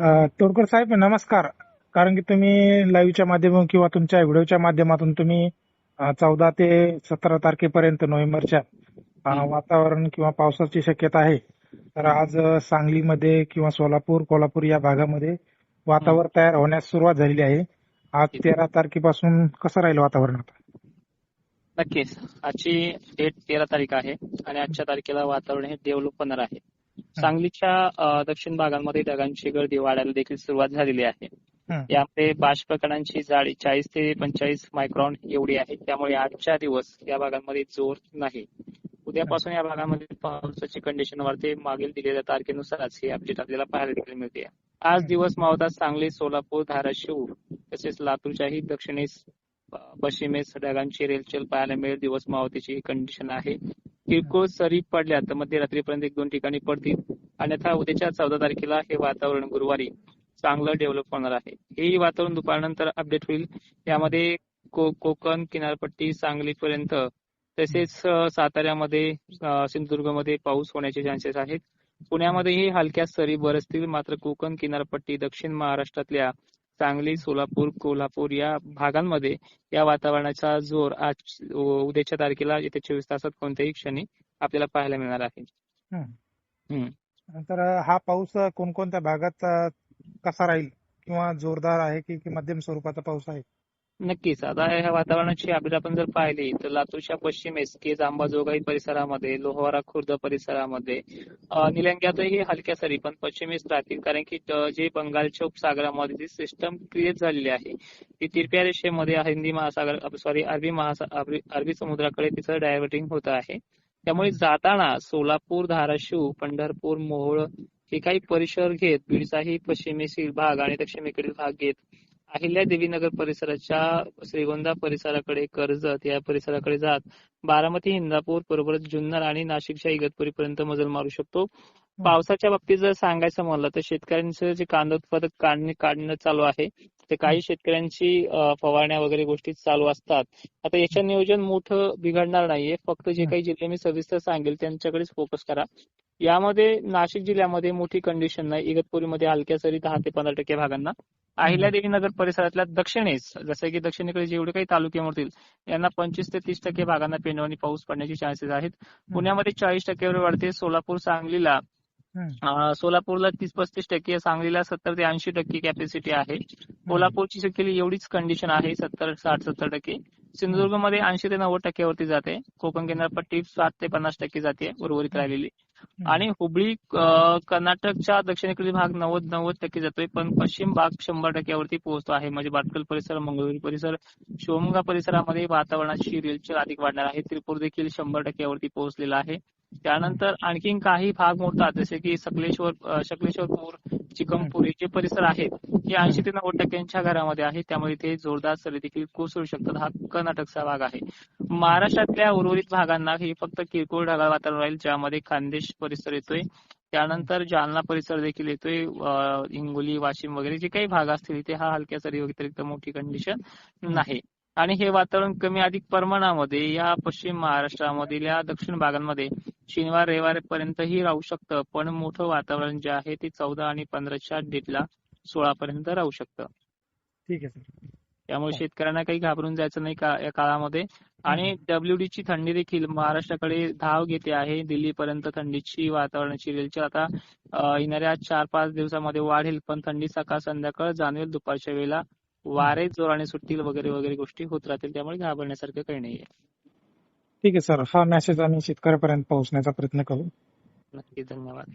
तोडकर साहेब नमस्कार. कारण की तुम्ही लाईव्हच्या माध्यमातून किंवा तुमच्या व्हिडिओच्या माध्यमातून तुम्ही चौदा ते सतरा तारखेपर्यंत नोव्हेंबरच्या वातावरण किंवा पावसाची शक्यता आहे. तर आज सांगलीमध्ये किंवा सोलापूर कोल्हापूर या भागामध्ये वातावरण तयार होण्यास सुरुवात झालेली आहे. आज तेरा तारखेपासून कसं राहील वातावरण आता? नक्कीच. आजची डेट तेरा तारीख आहे आणि आजच्या तारखेला वातावरण हे डेव्हलप होणार आहे. सांगलीच्या दक्षिण भागांमध्ये ढगांची गर्दी वाढायला देखील सुरुवात झालेली आहे. यामध्ये बाष्प कणांची जाडी चाळीस ते पंचेचाळीस मायक्रॉन एवढी आहे. त्यामुळे आजच्या दिवस या भागांमध्ये जोर नाही. उद्यापासून या भागामध्ये पावसाची कंडिशन वाढते. मागील दिलेल्या तारखेनुसारच ही अपडेट आपल्याला पाहायला देखील मिळते. आज दिवस मावतात सांगली सोलापूर धाराशिव तसेच लातूरच्याही दक्षिणेस पश्चिमेस ढगांची रेलचेल पाहायला मिळेल. दिवस मावतीची ही कंडिशन आहे. किरकोळ सरी पडल्या तर मध्यरात्रीपर्यंत एक दोन ठिकाणी पडतील. अन्यथा उद्याच्या चौदा तारखेला हे वातावरण गुरुवारी चांगलं डेव्हलप होणार आहे. हेही वातावरण दुपारनंतर अपडेट होईल. यामध्ये को- कोकण किनारपट्टी सांगलीपर्यंत तसेच साताऱ्यामध्ये सिंधुदुर्गमध्ये पाऊस होण्याचे चान्सेस आहेत. पुण्यामध्येही हलक्या सरी बरसतील. मात्र कोकण किनारपट्टी दक्षिण महाराष्ट्रातल्या सांगली सोलापूर कोल्हापूर या भागांमध्ये या वातावरणाचा जोर आज उद्याच्या तारखेला येत्या चोवीस तासात कोणत्याही क्षणी आपल्याला पाहायला मिळणार आहे. हम्म. तर हा पाऊस कोणकोणत्या भागात कसा राहील किंवा जोरदार आहे की की मध्यम स्वरूपाचा पाऊस आहे नक्कीच. आता ह्या वातावरणाची अपडेट आपण जर पाहिली तर लातूरच्या पश्चिमेस केज अंबाजोगाई परिसरामध्ये लोहारा खुर्द परिसरामध्ये निलंग्यातही हलक्या सरी पण पश्चिमेस राहतील. कारण की जे बंगालच्या उपसागरामध्ये जी सिस्टम क्रिएट झालेली आहे ती तिरप्या रेषेमध्ये हिंदी महासागर सॉरी अरबी महासा अरबी समुद्राकडे तिचं डायव्हर्टिंग होत आहे. त्यामुळे जाताना सोलापूर धाराशिव पंढरपूर मोहोळ हे काही परिसर घेत बीडचाही पश्चिमेशील भाग आणि दक्षिणेकडील भाग घेत अहिल्या देवीनगर परिसराच्या श्रीगोंदा परिसराकडे कर्जत या परिसराकडे जात बारामती इंदापूर बरोबरच जुन्नर आणि नाशिकच्या इगतपुरीपर्यंत मजल मारू शकतो. पावसाच्या बाबतीत जर सांगायचं म्हणलं तर शेतकऱ्यांचं जे कांदा उत्पादक काढणे काढणं चालू आहे ते काही शेतकऱ्यांची फवारण्या वगैरे गोष्टी चालू असतात. आता याच्या नियोजन मोठं बिघडणार नाहीये. फक्त जे काही जिल्हे मी सविस्तर सांगेल त्यांच्याकडेच फोकस करा. यामध्ये नाशिक जिल्ह्यामध्ये मोठी कंडिशन नाही. इगतपुरीमध्ये हलक्या सरी दहा ते पंधरा टक्के भागांना. अहिल्यादेवी नगर परिसरातल्या दक्षिणेस जसं की दक्षिणेकडे जेवढे काही तालुके मोडतील यांना पंचवीस ते तीस टक्के भागांना पेंडवणी पाऊस पडण्याचे चान्सेस आहेत. पुण्यामध्ये चाळीस टक्क्यावर वाढते. सोलापूर सांगलीला सोलापूरला तीस पस्तीस टक्के सांगलीला सत्तर ते ऐंशी टक्के कॅपॅसिटी आहे. कोल्हापूरची शक्यली एवढीच कंडिशन आहे सत्तर साठ सत्तर टक्के. सिंधुदुर्गमध्ये ऐंशी ते नव्वद टक्क्यावरती जाते. कोकण किनारपट्टी साठ ते पन्नास टक्के जाते उर्वरित राहिलेली. आणि हुबळी कर्नाटकच्या दक्षिणेकडील भाग नव्वद नव्वद टक्के जातोय पण पश्चिम भाग शंभर टक्क्यावरती पोहोचतो आहे. म्हणजे बाटकल परिसर मंगळुरी परिसर शिवमोगा परिसरामध्ये वातावरणाची रेलचेल अधिक वाढणार आहे. त्रिपूर देखील शंभर टक्क्यावरती पोहोचलेला आहे. त्यानंतर आणखीन काही भाग मोडतात जसे की सकलेश्वर सकलेश्वरपूर चिकमपूर परिसर आहेत. हे ऐंशी ते नव्वद टक्क्यांच्या घरामध्ये आहे. त्यामुळे ते जोरदार सरी देखील कोसळू शकतात. हा कर्नाटकचा भाग आहे. महाराष्ट्रातल्या उर्वरित भागांना हे फक्त किरकोळ ढगाळ वातावरण राहील ज्यामध्ये खानदेश परिसर येतोय. त्यानंतर जालना परिसर देखील येतोय. हिंगोली वाशिम वगैरे जे काही भाग असतील इथे हा हलक्या सरी व्यतिरिक्त मोठी कंडिशन नाही. आणि हे वातावरण कमी अधिक प्रमाणामध्ये या पश्चिम महाराष्ट्रामधील या दक्षिण भागांमध्ये शनिवार रविवार पर्यंतही राहू शकतं. पण मोठं वातावरण जे आहे ते चौदा आणि पंधराच्या डेटला सोळा पर्यंत राहू शकतं. ठीक आहे सर. त्यामुळे शेतकऱ्यांना काही घाबरून जायचं नाही का या काळामध्ये? आणि डब्ल्यूडी ची थंडी देखील महाराष्ट्राकडे धाव घेते आहे. दिल्लीपर्यंत थंडीची वातावरणाची रेलची आता येणाऱ्या चार पाच दिवसामध्ये वाढेल. पण थंडी सकाळ संध्याकाळ जाणवेल दुपारच्या वेळेला वारे जोराने सुटतील वगैरे वगैरे गोष्टी होत राहतील त्यामुळे घाबरण्यासारखं काही नाहीये. ठीक आहे सर. हा मेसेज आम्ही शेतकऱ्यापर्यंत पोहोचण्याचा प्रयत्न करू. नक्की धन्यवाद.